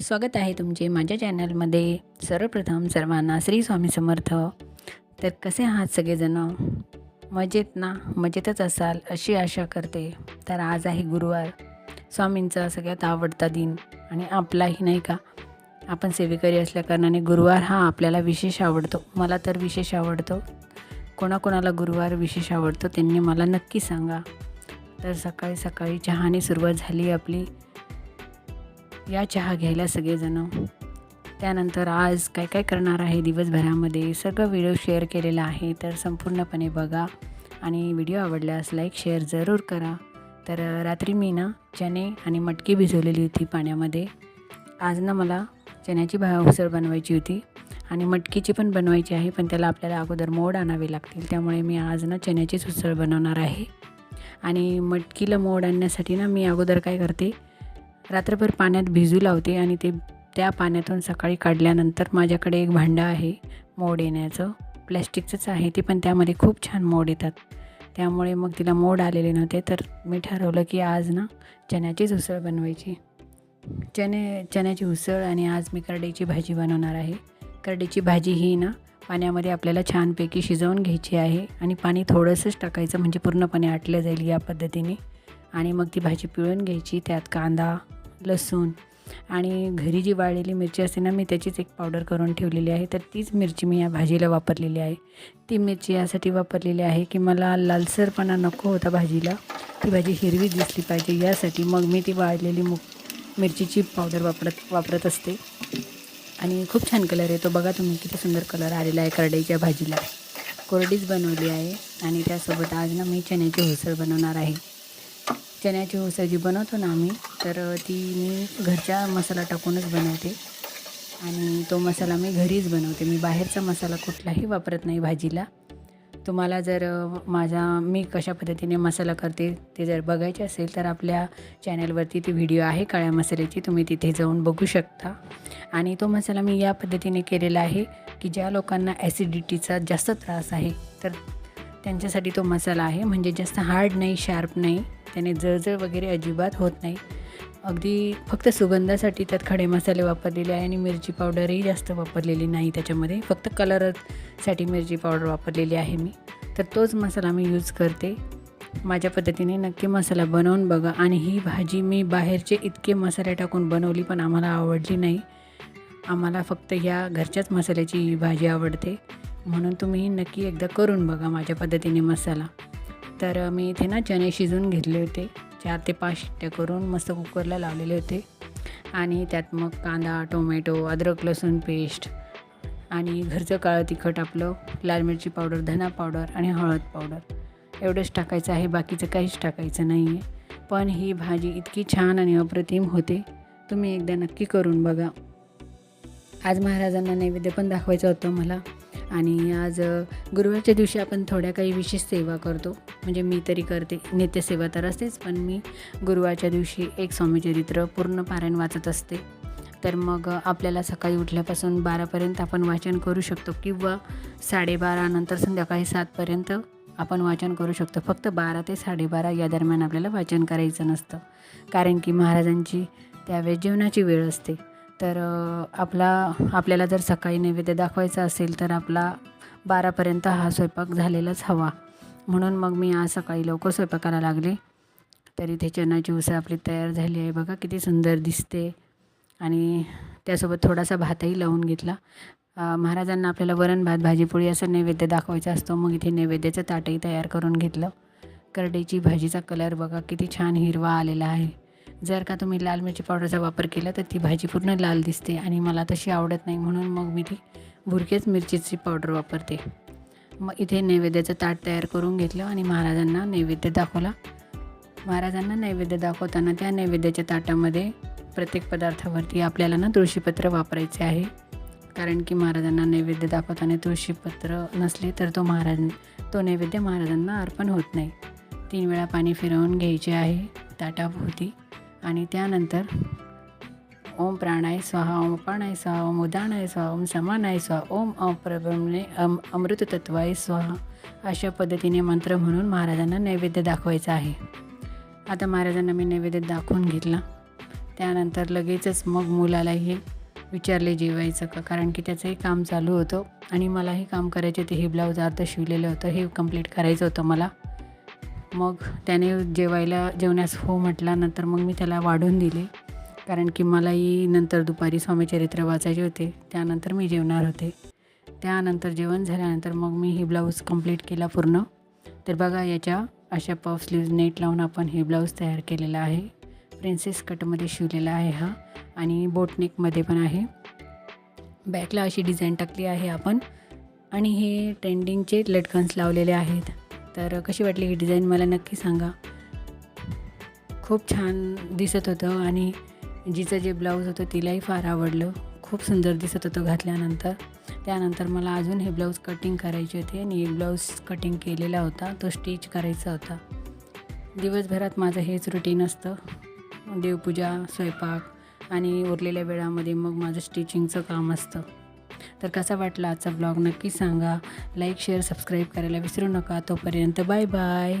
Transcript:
स्वागत आहे तुमचे माझ्या चॅनलमध्ये. सर्वप्रथम सर्वांना श्री स्वामी समर्थ. तर कसे आहात सगळेजणं? मजेत ना? मजेतच असाल अशी आशा करते. तर आज आहे गुरुवार. स्वामींचा सगळ्यात आवडता दिन आणि आपलाही नाही का? आपण सेवेकरी असल्याकारणाने गुरुवार हा आपल्याला विशेष आवडतो. मला तर विशेष आवडतो. कोणाकोणाला गुरुवार विशेष आवडतो त्यांनी मला नक्की सांगा. तर सकाळी सकाळी चहाने सुरुवात झाली आपली. या चहा घ्यायला सगळेजणं. त्यानंतर आज काय काय करणार आहे दिवसभरामध्ये? सगळं व्हिडिओ शेअर केलेला आहे तर संपूर्णपणे बघा. आणि व्हिडिओ आवडल्यास लाईक शेअर जरूर करा. तर रात्री मी ना चणे आणि मटकी भिजवलेली होती पाण्यामध्ये. आज ना मला चण्याची भा उसळ बनवायची होती. आणि मटकीची पण बनवायची आहे पण त्याला आपल्याला अगोदर मोड आणावे लागतील. त्यामुळे मी आज ना चण्याचीच उसळ बनवणार आहे. आणि मटकीला मोड आणण्यासाठी ना मी अगोदर काय करते रात्रभर पाण्यात भिजू लावते आणि ते त्या पाण्यातून सकाळी काढल्यानंतर माझ्याकडे एक भांडं आहे मोड येण्याचं. प्लॅस्टिकचंच आहे ते पण त्यामध्ये खूप छान मोड येतात. त्यामुळे मग तिला मोड आलेले नव्हते तर मी ठरवलं की आज ना चण्याचीच उसळ बनवायची. चणे चण्याची उसळ आणि आज मी करडईची भाजी बनवणार आहे. करडईची भाजी ही ना पाण्यामध्ये आपल्याला छानपैकी शिजवून घ्यायची आहे आणि पाणी थोडंसंच टाकायचं म्हणजे पूर्णपणे आटलं जाईल या पद्धतीने. आणि मग ती भाजी पिळून घ्यायची त्यात कांदा लसूण आणि घरी जी वाळलेली मिरची असते ना मी त्याचीच एक पावडर करून ठेवलेली आहे. तर तीच मिरची मी या भाजीला वापरलेली आहे. ती मिरची यासाठी वापरलेली आहे की मला लालसरपणा नको होता भाजीला. ती भाजी हिरवी दिसली पाहिजे. यासाठी मग मी ती वाळलेली मु मिरचीची पावडर वापरत वापरत असते. आणि खूप छान कलर येतो. बघा तुम्ही किती सुंदर कलर आलेला आहे करडईच्या भाजीला. कोरडीच बनवली आहे आणि त्यासोबत आज ना मी चण्याची उसळ बनवणार आहे. चण्याची उसळ जी बनवतो ना आम्ही तर ती मी घरचा मसाला टाकूनच बनवते. आणि तो मसाला मी घरीच बनवते. मी बाहेरचा मसाला कुठलाही वापरत नाही भाजीला. तुम्हाला जर माझा मी कशा पद्धतीने मसाला करते ते जर बघायचे असेल तर आपल्या चॅनलवरती ती व्हिडिओ आहे काळ्या मसाल्याची. तुम्ही तिथे जाऊन बघू शकता. आणि तो मसाला मी या पद्धतीने केलेला आहे की ज्या लोकांना ॲसिडिटीचा जास्त त्रास आहे तर त्यांच्यासाठी तो मसाला आहे. म्हणजे जास्त हार्ड नाही शार्प नाही. त्याने जळजळ वगैरे अजिबात होत नाही. अगदी फक्त सुगंधासाठी त्यात खडे मसाले वापरलेले आहे आणि मिरची पावडरही जास्त वापरलेली नाही त्याच्यामध्ये. फक्त कलरसाठी मिरची पावडर वापरलेली आहे मी. तर तोच मसाला मी यूज करते. माझ्या पद्धतीने नक्की मसाला बनवून बघा आणि ही भाजी मी बाहेरचे इतके मसाले टाकून बनवली पण आम्हाला आवडली नाही. आम्हाला फक्त ह्या घरच्याच मसाल्याची ही भाजी आवडते. म्हणून तुम्ही नक्की एकदा करून बघा माझ्या पद्धतीने मसाला. तर मी इथे ना चणे शिजून घेतले होते. चार ते पाच शिट्ट्या करून मस्त कुकरला लावलेले होते. आणि त्यात मग कांदा टोमॅटो अद्रक लसूण पेस्ट आणि घरचं काळं तिखट आपलं लाल मिरची पावडर धना पावडर आणि हळद पावडर. एवढंच टाकायचं आहे बाकीचं काहीच टाकायचं नाही आहे पण ही भाजी इतकी छान आणि अप्रतिम होते. तुम्ही एकदा नक्की करून बघा. आज महाराजांना नैवेद्य पण दाखवायचं होतं मला. आणि आज गुरुवारच्या दिवशी आपण थोड्या काही विशेष सेवा करतो. म्हणजे मी तरी करते नित्यसेवा तर असतेच पण मी गुरुवारच्या दिवशी एक स्वामीचरित्र पूर्ण पारायण वाचत असते. तर मग आपल्याला सकाळी उठल्यापासून बारापर्यंत आपण वाचन करू शकतो किंवा साडेबारा नंतर संध्याकाळी सातपर्यंत आपण वाचन करू शकतो. फक्त बारा ते साडेबारा या दरम्यान आपल्याला वाचन करायचं नसतं. कारण की महाराजांची त्यावेळेस जेवणाची वेळ असते. तर आपला आपल्याला जर सकाळी नैवेद्य दाखवायचा असेल तर आपला बारापर्यंत हा स्वयंपाक झालेलाच हवा. म्हणून मग मी आज सकाळी लवकर स्वयंपाकाला लागले. तर इथे चणाची उसळ आपली तयार झाली आहे बघा किती सुंदर दिसते. आणि त्यासोबत थोडासा भातही लावून घेतला. महाराजांना आपल्याला वरण भात भाजीपोळी असं नैवेद्य दाखवायचा असतो. मग इथे नैवेद्याचं ताटही तयार करून घेतलं. करडईची भाजीचा कलर बघा किती छान हिरवा आलेला आहे. जर का तुम्ही लाल मिरची पावडरचा वापर केला तर ती भाजी पूर्ण लाल दिसते आणि मला तशी आवडत नाही म्हणून मग मी ती भुरकेच मिरचीची पावडर वापरते. मग इथे नैवेद्याचं ताट तयार करून घेतलं आणि महाराजांना नैवेद्य दाखवला. महाराजांना नैवेद्य दाखवताना त्या नैवेद्याच्या ताटामध्ये प्रत्येक पदार्थावरती आपल्याला ना तुळशीपत्र वापरायचे आहे. कारण की महाराजांना नैवेद्य दाखवताना तुळशीपत्र नसले तर तो महाराज तो नैवेद्य महाराजांना अर्पण होत नाही. तीन वेळा पाणी फिरवून घ्यायचे आहे ताटाभोवती. आणि त्यानंतर ओम प्राणाय स्वाहा ओम अपाणाय स्वाहा ओम उदानाय स्वाहा ओम समानाय स्वाहा ओम अप्रब्रह्मणे अम अमृततत्वाय स्वाहा अशा पद्धतीने मंत्र म्हणून महाराजांना नैवेद्य दाखवायचा आहे. आता महाराजांना मी नैवेद्य दाखवून घेतला. त्यानंतर लगेचच मग मुलालाही विचारले जेवायचं का? कारण की त्याचंही काम चालू होतं आणि मलाही काम करायचे ते हे ब्लाऊज अर्ध शिवलेलं होतं हे कंप्लीट करायचं होतं मला. मग त्याने जेवायला जेवण्यास हो म्हटल्यानंतर मग मी त्याला वाढून दिले. कारण की मलाही नंतर दुपारी स्वामीचरित्र वाचायचे होते. त्यानंतर मी जेवणार होते. त्यानंतर जेवण झाल्यानंतर मग मी ही ब्लाऊज कंप्लीट केला पूर्ण. तर बघा याच्या अशा पफ स्लीव्ज नेट लावून आपण हे ब्लाऊज तयार केलेला आहे. प्रिन्सेस कटमध्ये शिवलेला आहे हा. आणि बोटनेकमध्ये पण आहे. बॅकला अशी डिझाईन टाकली आहे आपण. आणि हे ट्रेंडिंगचे लटकन्स लावलेले आहेत. तर कशी वाटली ही डिझाईन मला नक्की सांगा. खूप छान दिसत होतं आणि जिचं जे ब्लाऊज होतं तिलाही फार आवडलं. खूप सुंदर दिसत होतं घातल्यानंतर. त्यानंतर मला अजून हे ब्लाऊज कटिंग करायचे होते आणि एक ब्लाऊज कटिंग केलेला होता तो स्टिच करायचा होता. दिवसभरात माझं हेच रुटीन असतं. देवपूजा स्वयंपाक आणि उरलेल्या वेळामध्ये मग माझं स्टिचिंगचं काम असतं. तर कसा वाटला आजचा ब्लॉग नक्की सांगा. लाईक शेअर सबस्क्राईब करायला विसरू नका. तोपर्यंत बाय बाय